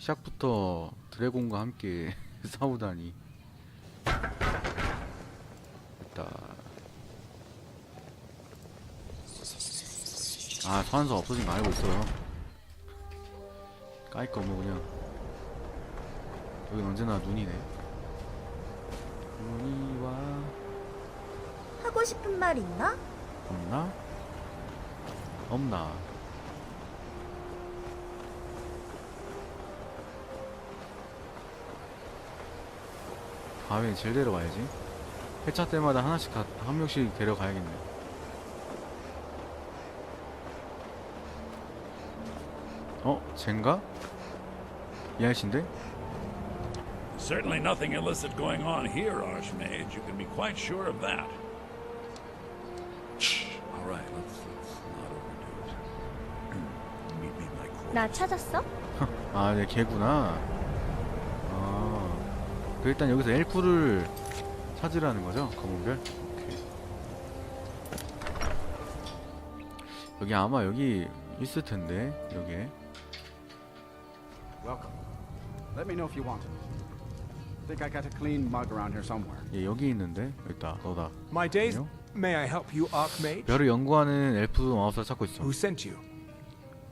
시작부터 드래곤과 함께 싸우다니 됐다 아 소환수 없어진 거 알고 있어요 까일 거 없네 그냥 여긴 언제나 눈이네 눈이 와 하고 싶은 말 있나? 없나? 없나? 다음에 질 데려가야지. 회차 때마다 하나씩 다, 한 명씩 데려가야겠네. 어? 젠가? 이 아저씨인데? Certainly nothing illicit going on here, Archmage. You can be quite sure of that. All right, let's, let's not overdo it. Meet me in my quarters. 나 찾았어? 아, 네, 걔구나. 아, 그 일단 여기서 엘프를 찾으라는 거죠? 검은별? 오케이. 여기 아마 여기 있을 텐데, 여기에. Welcome. Let me know if you want it. Think I got a clean mug around here somewhere. 얘 여기 있는데? 여기 있다, 너다. My days. You? May I help you, Archmage? 별을 연구하는 엘프 마법사 찾고 있어. Who sent you?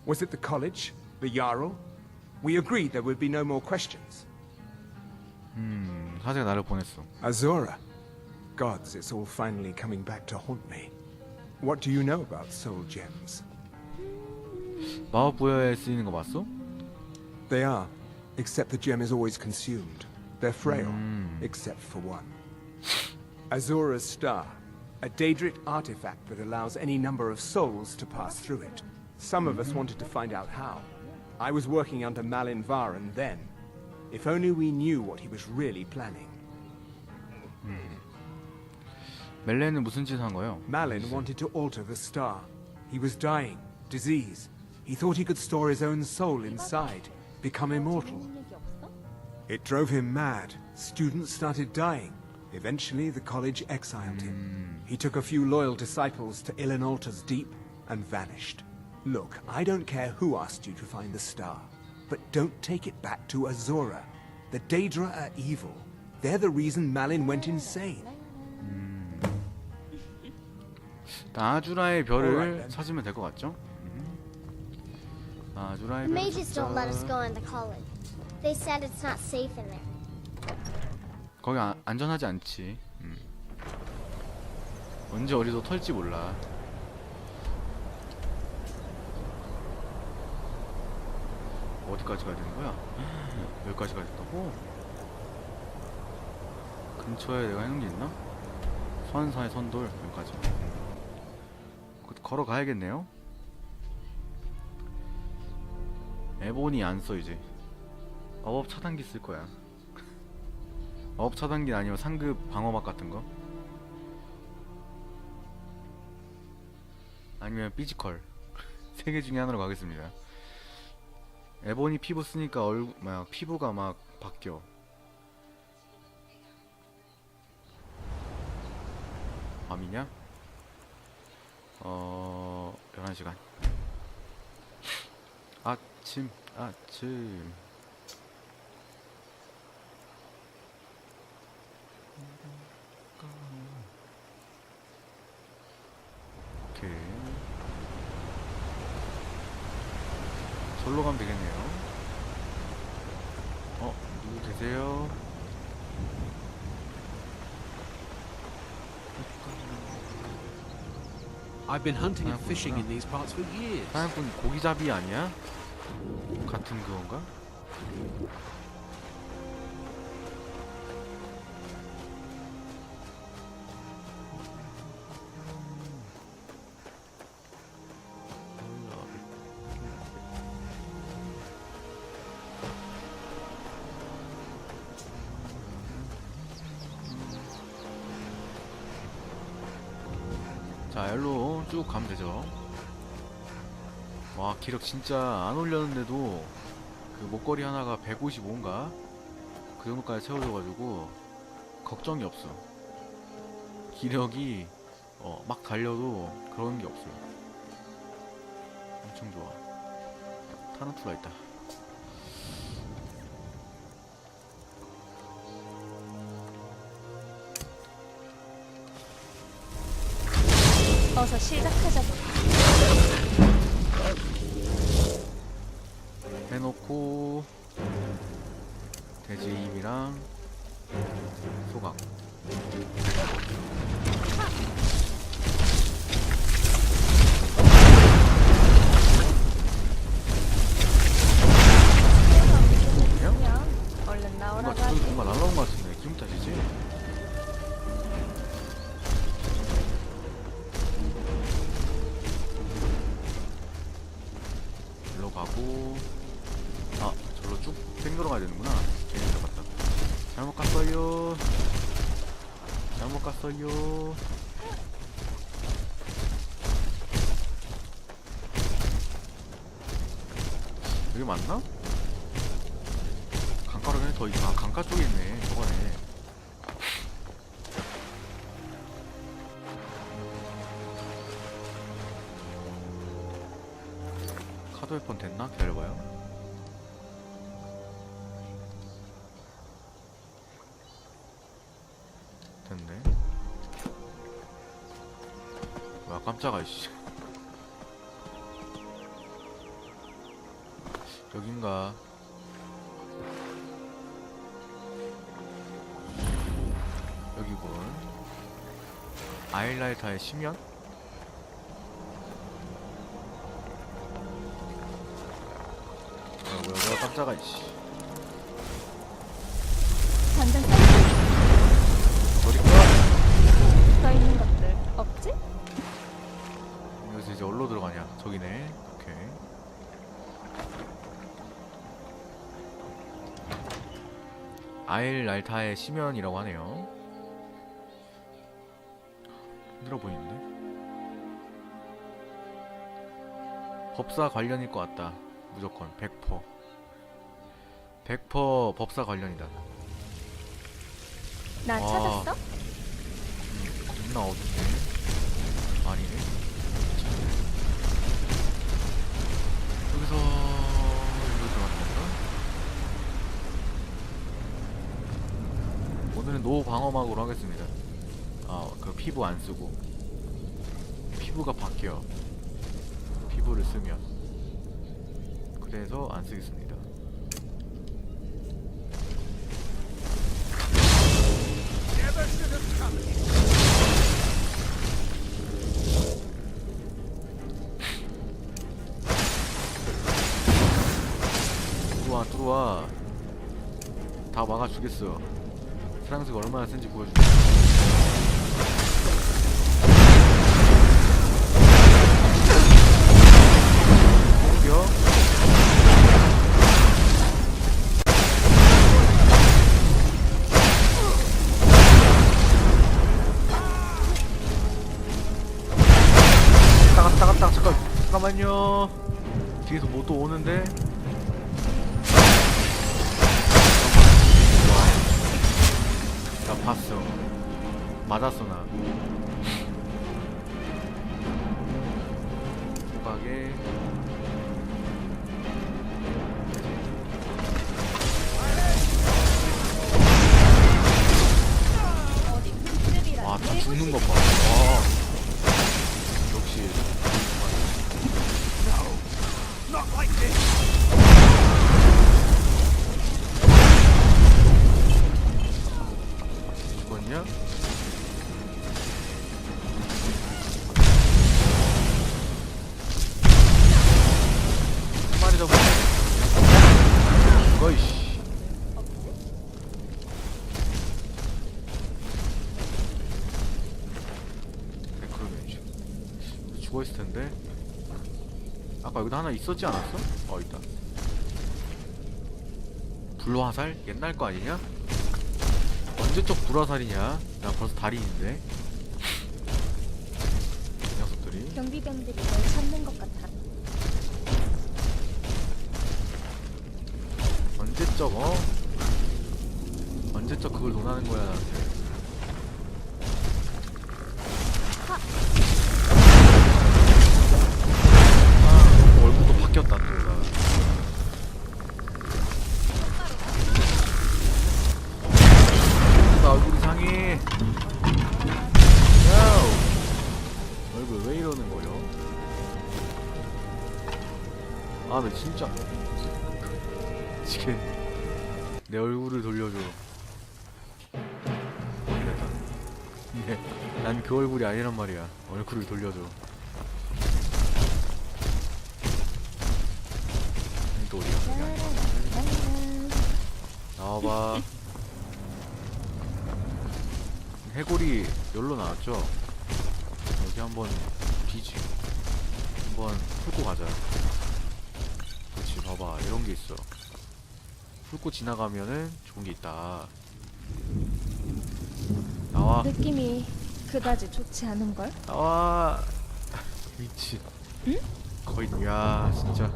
Was it the college? The Jarl? We agreed there would be no more questions. 음, 사제가 나를 보냈어. Azora. Gods, it's all finally coming back to haunt me. What do you know about soul gems? 마법 부여에 쓰이는 거 봤어? They are, except the gem is always consumed. They're frail, Mm. except for one. Azora's Star, a Daedric artifact that allows any number of souls to pass through it. Some of us wanted to find out how. I was working under Malin Varan then. If only we knew what he was really planning. 멜렌은 무슨 짓을 한 거예요? Malin wanted to alter the star. He was dying, disease. He thought he could store his own soul inside, become immortal. It drove him mad. Students started dying. Eventually, the college exiled him. He took a few loyal disciples to Illinalta's Deep and vanished. Look, I don't care who asked you to find the star, But don't take it back to Azora. The Daedra are evil. They're the reason Malin went insane. 아주라의 Alright, 별을. 찾으면 될 것 같죠? 음. 아주라의 The 별을 mages don't let us 찾자. go into college. They said it's not safe in there. 거기 아, 안전하지 않지. 음. 언제 어디서 털지 몰라. 어디까지 가야 되는 거야? 여기까지 가야 된다고? 근처에 내가 해놓은 게 있나? 선사의 선돌 여기까지. 그- 걸어가야겠네요. 에본이 안 써 이제. 마법 차단기 쓸 거야. 마법 차단기 아니면 상급 방어막 같은 거? 아니면 피지컬 세 개 중에 하나로 가겠습니다. 에보니 피부 쓰니까 얼굴 막 피부가 막 바뀌어. 밤이냐? 어 11시간. 아침 아침. 오케이. 절로 가면 되겠네요. 어, 누구 계세요? I've been hunting and Ah, fishing ah. in these parts for years. 사냥꾼 고기잡이 아니야? 같은 그건가? 와 기력 진짜 안 올렸는데도 그 목걸이 하나가 155인가? 그 정도까지 채워져가지고 걱정이 없어. 기력이 어, 막 달려도 그런 게 없어. 엄청 좋아. 타르투라 있다. 어서 시작하자고 해놓고 돼지 힘이랑 소각 얼른 뭔가 나오라고 저기 하지. 뭔가 날라온 것 같은데 기분 탓이지? 일로 가고 잘못 갔어요 여기 맞나? 강가로 그냥 더 있, 아 강가 쪽에 있네 깜짝아 씨. 여긴가? 여기군. 아일라이타의 심연? 아 뭐야 뭐야 깜짝아 이씨 저기네. 오케이. 아일랄타의 심연이라고 하네요. 힘들어 보이는데? 법사 관련일 것 같다. 무조건. 100% 100% 법사 관련이다. 나 와. 찾았어? 음, 겁나 어둡네. 아니네 오늘은 노 방어막으로 하겠습니다. 아그 피부 안 쓰고. 피부가 바뀌어. 피부를 쓰면. 그래서 안 쓰겠습니다. 들어와 들어와. 다 막아주겠어 사랑수가 얼마나 센지 잠깐 잠깐만요. 뒤에서 뭐 또 오는데 나 봤어. 맞았어 나. 호박에 어디 흠집이라. 와, 다 죽는 것 봐. 죽어있을 텐데. 아까 여기도 하나 있었지 않았어? 어, 있다. 불화살? 옛날 거 아니냐? 언제적 불화살이냐? 나 벌써 달인인데. 이 녀석들이. 경비병들이 널 찾는 것 같아. 언제적 어? 언제적 그걸 논하는 거야 나한테. 땄던가 나 얼굴 이상해. 얼굴 왜 이러는 거요? 아나 진짜. 지금 내 얼굴을 돌려줘. 네, 난그 얼굴이 아니란 말이야. 얼굴을 돌려줘. 나와봐. 해골이 열로 나왔죠? 여기 한번 비지. 한번 훑고 가자. 그렇지, 봐봐. 이런 게 있어. 훑고 지나가면은 좋은 게 있다. 나와, 느낌이 그다지 좋지 않은 걸? 나와. 미친. 거의, 야, 진짜.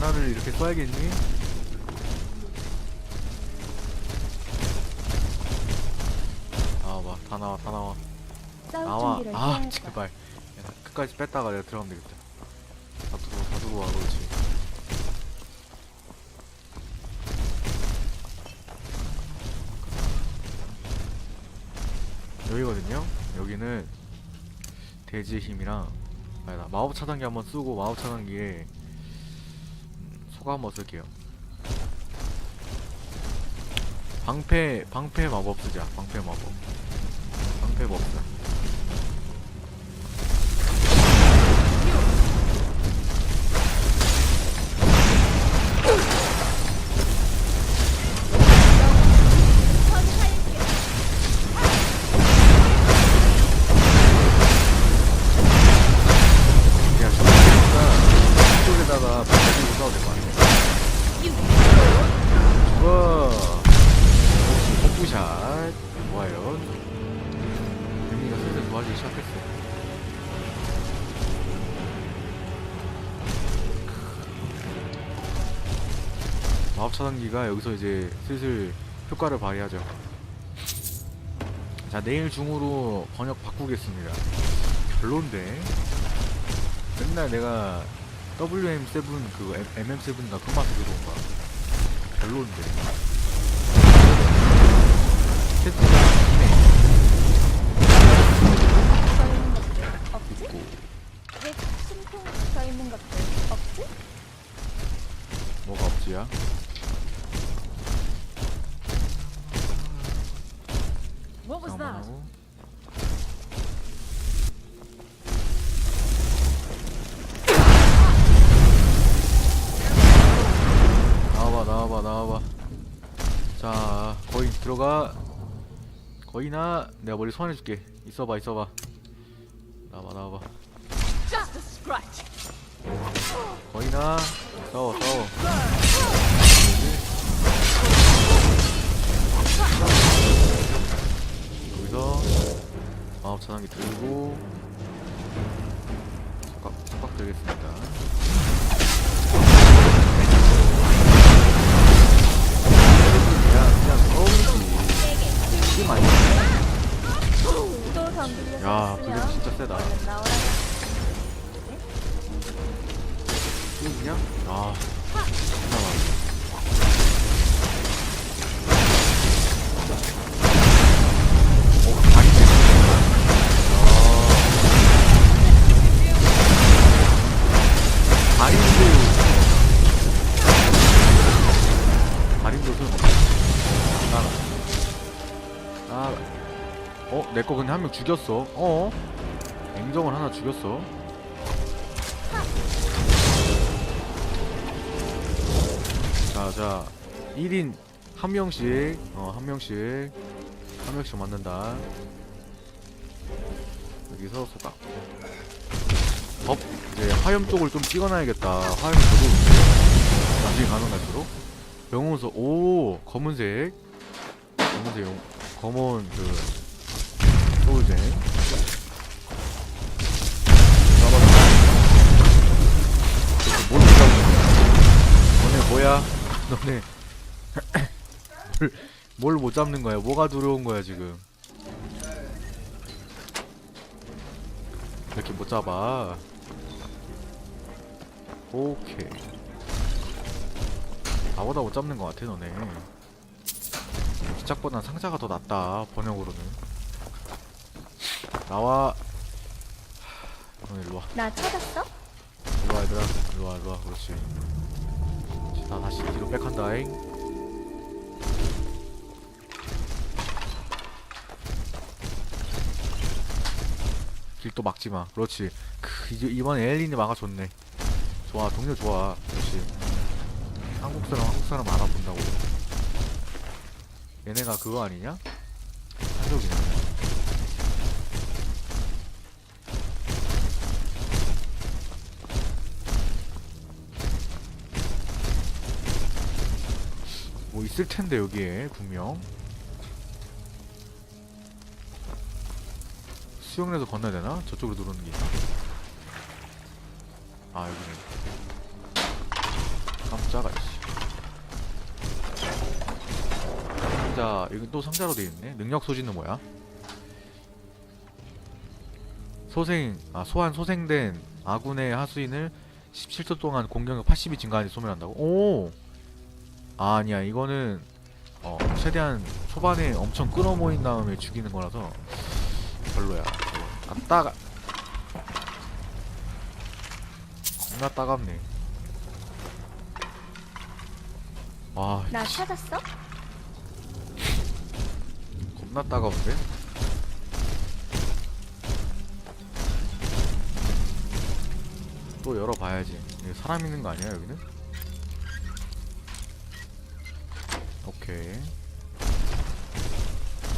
만화를 이렇게 써야겠니? 나와봐 다 나와 다 나와. 나와. 아. 제발. 야, 나 끝까지 뺐다가 내가 들어가면 되겠다. 다 들어와 다 들어와 그렇지. 여기거든요. 여기는 돼지의 힘이랑 아니다 마법 차단기 한번 쓰고 마법 차단기에 음, 한번 쓸게요. 방패 방패 마법 쓰자. 방패 마법. 방패 법사 싸워도 될거 아니야 와. 복부샷. 좋아요. 데미가 슬슬 좋아지기 시작했어. 마법 차단기가 여기서 이제 슬슬 효과를 발휘하죠. 자 내일 중으로 번역 바꾸겠습니다. 별론데. 맨날 내가 WM7 그거 MM7인가 그 맛에 들어온가 별론데. 채팅 들어가. 거의나 내가 머리 소환해줄게. 있어봐 있어봐. 나와봐 나와봐. 거의나. 싸워 싸워. 여기서 마법 차단기 들고 속박, 속박 들겠습니다 야 왔으면 그게 진짜 세다. 이거 그냥? 아 진짜 많아 한 명 죽였어 어? 앵정을 하나 죽였어 자, 자, 1인 한 명씩, 어, 한 명씩, 한 명씩 맞는다. 여기서 소각. 법, 이제 화염 쪽을 좀 찍어놔야겠다. 화염이 저도 나중에 가는 갈수록. 영웅서, 오, 검은색. 검은색 용, 검은 그, 뭘 못잡는 거야? 너네 뭐야? 너네 뭘 못 잡는 거야? 뭐가 두려운 거야 지금? 이렇게 못 잡아. 오케이. 나보다 못 잡는 것 같아 너네 시작보단 상자가 더 낫다 번역으로는 나와. 너 일로와. 나 찾았어? 일로와 얘들아. 일로와 일로와. 그렇지. 자 다시 뒤로 백한다잉. 길또 막지마. 그렇지. 크, 이제 이번에 엘린이 막아줬네. 좋아 동료 좋아. 그렇지. 한국 사람 한국 사람 알아본다고. 얘네가 그거 아니냐? 한족이네 뭐 있을 텐데 여기에 분명 수영에서 건너야 되나? 저쪽으로 누르는 게 있나? 아 여기네 깜짝아 씨 상자 여기 또 상자로 돼 있네 능력 소지는 뭐야? 소생 아 소환 소생된 아군의 하수인을 17초 동안 공격력 80이 증가하는 데 소멸한다고? 오 아, 아니야 이거는 어 최대한 초반에 엄청 끊어모인 다음에 죽이는 거라서 별로야 아 따가 겁나 따갑네 와나 찾았어? 겁나 따가운데? 또 열어봐야지 사람 있는 거 아니야 여기는? 오케이.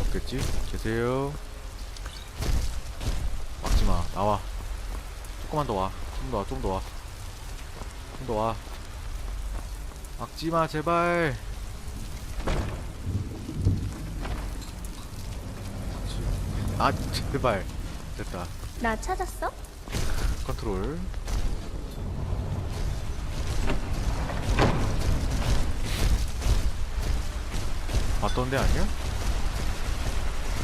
없겠지? 계세요. 막지마. 나와. 조금만 더와좀 더 와 좀 더 와. 좀 더 와. 막지마 제발. 아 제발. 됐다. 나 찾았어? 컨트롤 왔던 데 아니야?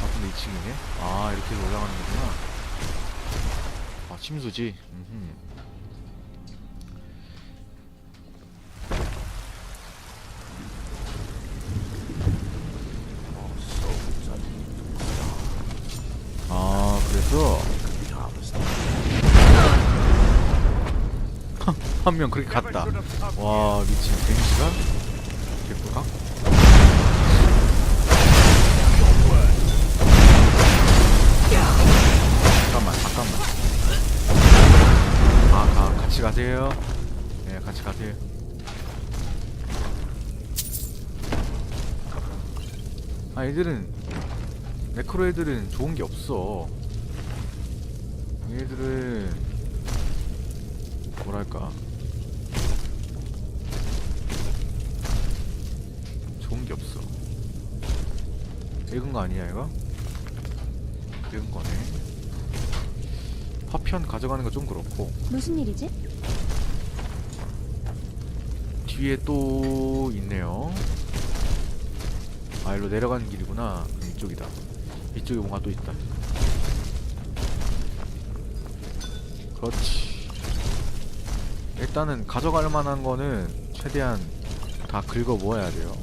왔던 데 2층이네? 아 이렇게 올라가는 거구나. 아 침수지. 음흠. 아 그래서? 한 명 그렇게 갔다. 와 미친. 데미지가? 개꿀각 같이 가세요. 네 같이 가세요. 아 얘들은 네크로 애들은 좋은 게 없어. 얘들은 뭐랄까. 좋은 게 없어. 읽은 거 아니야 이거? 읽은 거네. 파편 가져가는 거 좀 그렇고. 무슨 일이지? 뒤에 또 있네요. 아 일로 내려가는 길이구나. 음, 이쪽이다. 이쪽에 뭔가 또 있다. 그렇지. 일단은 가져갈 만한 거는 최대한 다 긁어 모아야 돼요.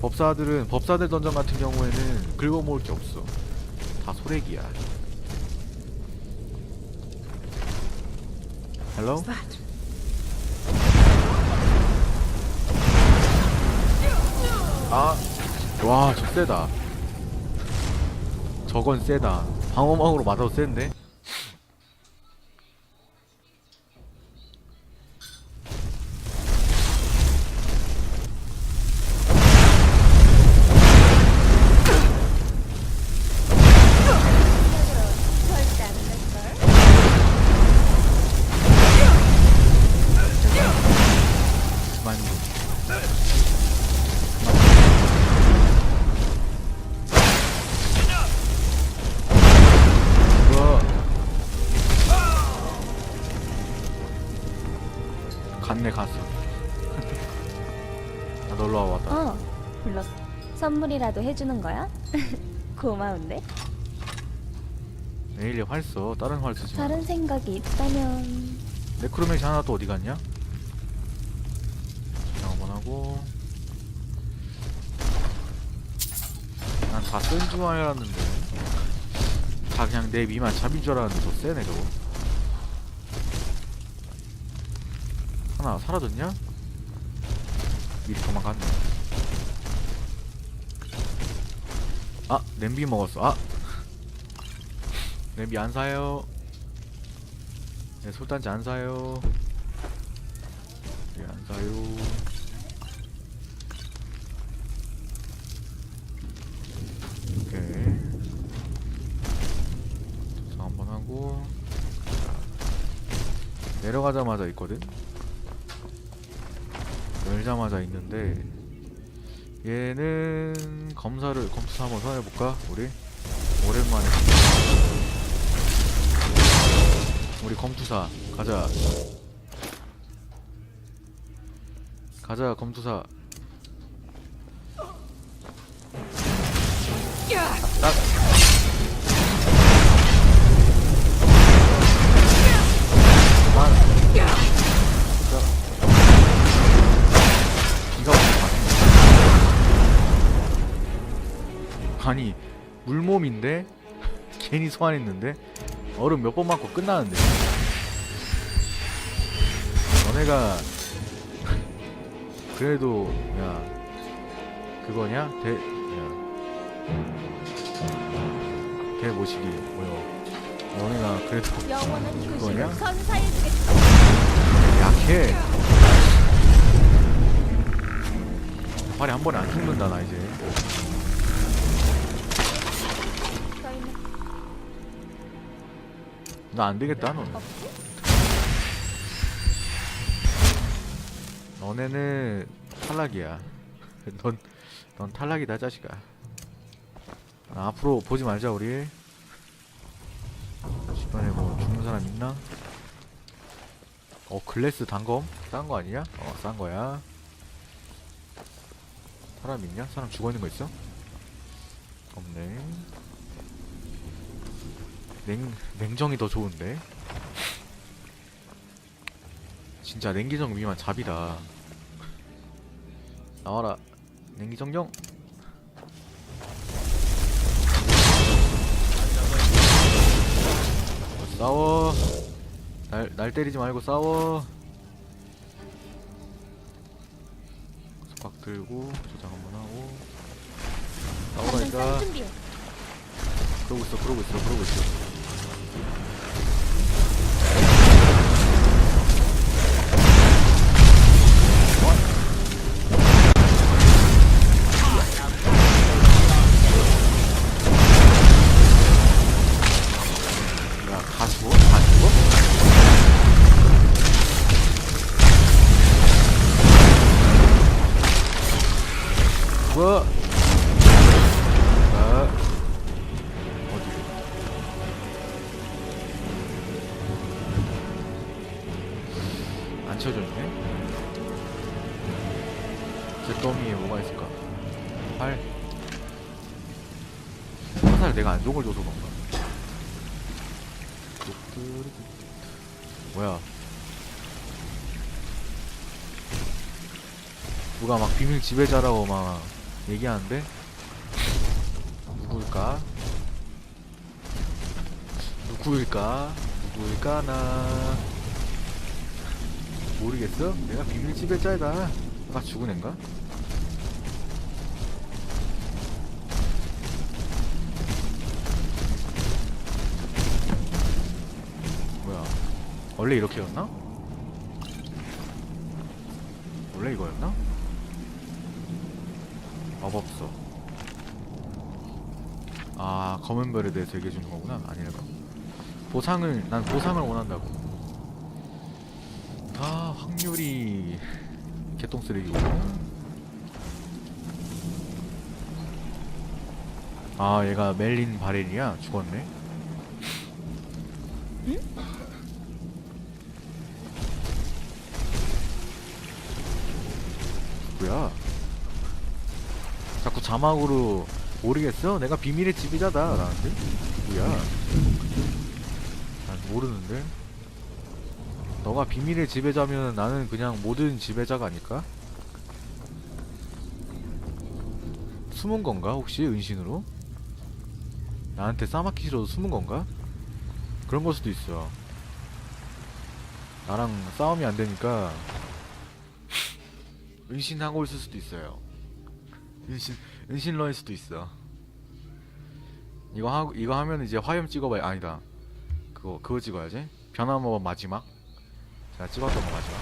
법사들은 법사들 던전 같은 경우에는 긁어 모을 게 없어. 다 소래기야. 헬로? 아, 와, 저 세다. 저건 세다. 방어막으로 맞아도 센데? 선물이라도 해주는 거야? 고마운데? 내일이 활 써. 다른 활 쓰지 마. 다른 생각이 있다면 네크로맨시 하나 또 어디 갔냐? 하고 난 다 센 줄 알았는데 다 그냥 내 미만 잡인 줄 알았는데 더 세네 저거 하나 사라졌냐? 미리 도망갔네 아 냄비 먹었어. 아. 냄비 안 사요. 네 솔단지 안 사요. 예, 안 사요. 자 한번 하고. 자, 내려가자마자 있거든? 열자마자 있는데 얘는 검사를 검사 한번 해볼까? 우리? 오랜만에 우리 검투사 가자. 가자 검투사 아니 물몸인데 괜히 소환했는데 얼음 몇 번 맞고 끝나는데. 너네가 그래도 야 그거냐? 대 야. 개 모시기 뭐야 너네가 그래도 영원한 그거냐? 약해. 발이 한 번에 안 죽는다 나 이제 나 안 되겠다 너 없지? 너네는 탈락이야 넌, 넌 탈락이다 자식아 아, 앞으로 보지 말자 우리 주변에 뭐 죽는 사람 있나? 어 글래스 단검? 싼 거 아니냐? 어싼 거야 사람 있냐? 사람 죽어 있는 거 있어? 없네 냉, 냉정이 더 좋은데? 진짜 냉기정 위만 잡이다. 나와라. 냉기정령 어, 싸워. 날, 날 때리지 말고 싸워. 박 들고 조작 한번 하고. 준비해. 그러고 있어 그러고 있어 그러고 있어 뭐 지배자라고 막 얘기하는데 누구일까? 누구일까? 누구일까 나 모르겠어? 내가 비밀 지배자다. 아까 죽은 앤가? 뭐야? 원래 이렇게였나? 원래 이거였나? 마법서. 아 검은 별에 대해 되게 주는 거구나. 아니라고. 보상을 난 보상을 원한다고. 아 확률이 개똥 쓰레기고 아 얘가 멜린 바렐이야? 죽었네. 뭐 자막으로 모르겠어? 내가 비밀의 지배자다 라는데? 누구야? 난 모르는데? 너가 비밀의 지배자면 나는 그냥 모든 지배자가 아닐까? 숨은 건가 혹시 은신으로? 나한테 싸맞기 싫어서 숨은 건가? 그런 걸 수도 있어. 나랑 싸움이 안 되니까 은신하고 있을 수도 있어요. 은신 은신러일 수도 있어. 이거 하 이거 하면 이제 화염 찍어봐야 아니다. 그거 그거 찍어야지. 변화모범 마지막. 제가 찍었던 거 마지막.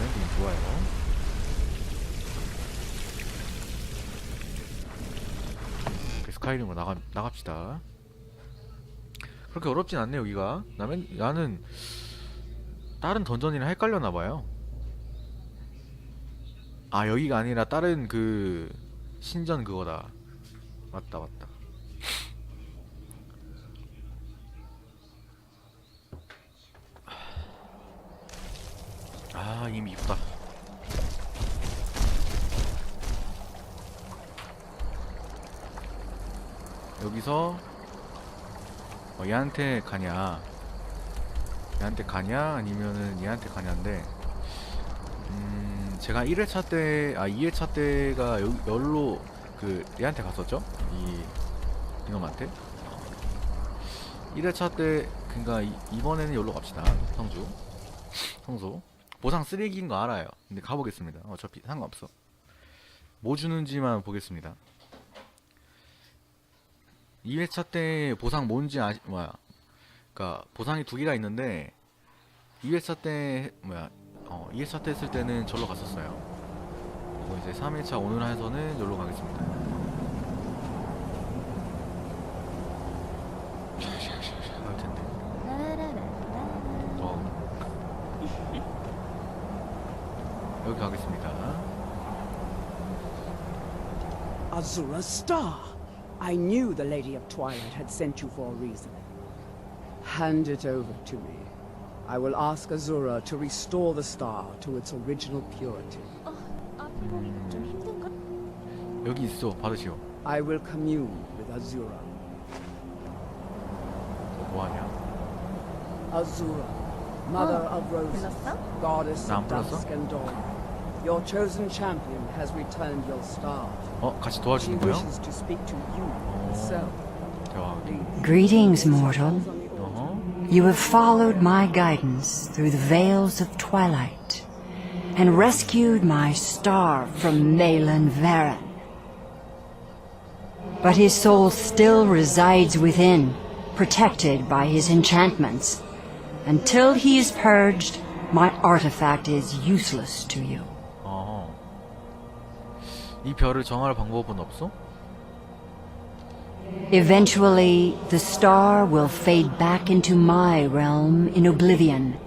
랜딩 좋아요. 스카이림으로 나가 나갑시다. 그렇게 어렵진 않네 여기가. 나는 나는 다른 던전이랑 헷갈렸나 봐요. 아 여기가 아니라 다른 그 신전 그거다. 맞다 맞다. 아 이미 이쁘다. 여기서 어, 얘한테 가냐 얘한테 가냐 아니면은 얘한테 가냐인데 음 제가 1회차 때 아 2회차 때가 여, 열로 그 얘한테 갔었죠? 이 이놈한테? 1회차 때 그니까 이, 이번에는 열로 갑시다 성주 성소 보상 쓰레기인 거 알아요. 근데 가보겠습니다. 어차피 상관없어. 뭐 주는지만 보겠습니다. 2회차 때 보상 뭔지 아시 뭐야. 그니까 보상이 두 개가 있는데 2회차 때 뭐야 어 2회차 때 했을 때는 절로 갔었어요 그리고 이제 3회차 오늘 해서는 여기로 가겠습니다 어 여기 가겠습니다 Azura Star. I knew the Lady of Twilight had sent you for a reason. Hand it over to me. I will ask Azura to restore the star to its original purity. 앞에 보기가 좀 힘든가? 여기 있어 받으시오 I will commune with Azura. 너 뭐하냐 Azura, Mother of Roses, 불렀어? Goddess 나 of 안 불렀어? Dusk and Dawn. Your chosen champion has returned your star. 어 같이 She 도와주는 거요? wishes to speak to you herself. 대화 Please. Greetings, mortal. You have followed my guidance through the veils of twilight and rescued my star from Malin Varen. But his soul still resides within, protected by his enchantments. Until he is purged, my artifact is useless to you. 어허 이 별을 정할 방법은 없어? Eventually, the star will fade back into my realm in oblivion.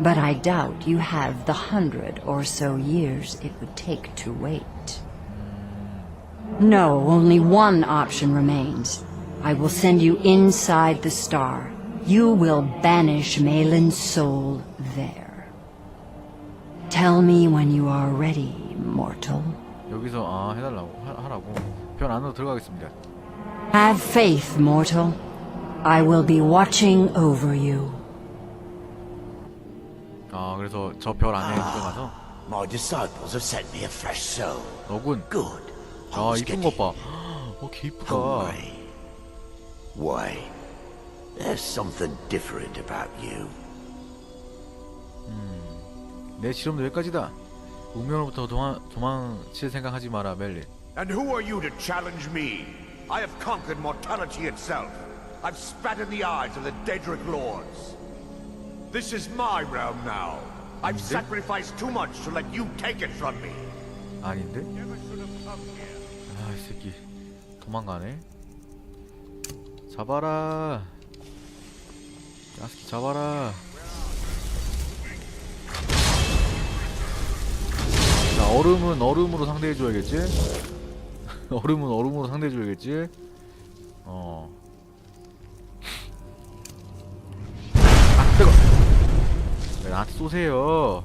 But I doubt you have the hundred or so years it would take to wait. No, only one option remains. I will send you inside the star. You will banish Malin's soul there. Tell me when you are ready, mortal. 여기서 아 해달라고 하, 하라고 별 안으로 들어가겠습니다 Have faith, mortal. I will be watching over you. 아 그래서 저 별 안에 들어가서 My disciples have sent me a fresh soul. 너군 Good. I 아 was 이쁜 getting 것봐 어개 이쁘다 hungry. Why? There's something different about you. 내 실험도 여기까지다 운명으로부터 도망, 도망칠 생각하지 마라 멜리 And who are you to challenge me? I have conquered mortality itself. I've spat in the eyes of the Daedric lords. This is my realm now. I've sacrificed too much to let you take it from me. 아닌데? Never should have come here. 아이 새끼 도망가네 잡아라 야스키 잡아라 자 얼음은 얼음으로 상대해줘야겠지? 얼음은 얼음으로 상대해줘야겠지? 어. 아 뜨거! 왜 나한테 쏘세요?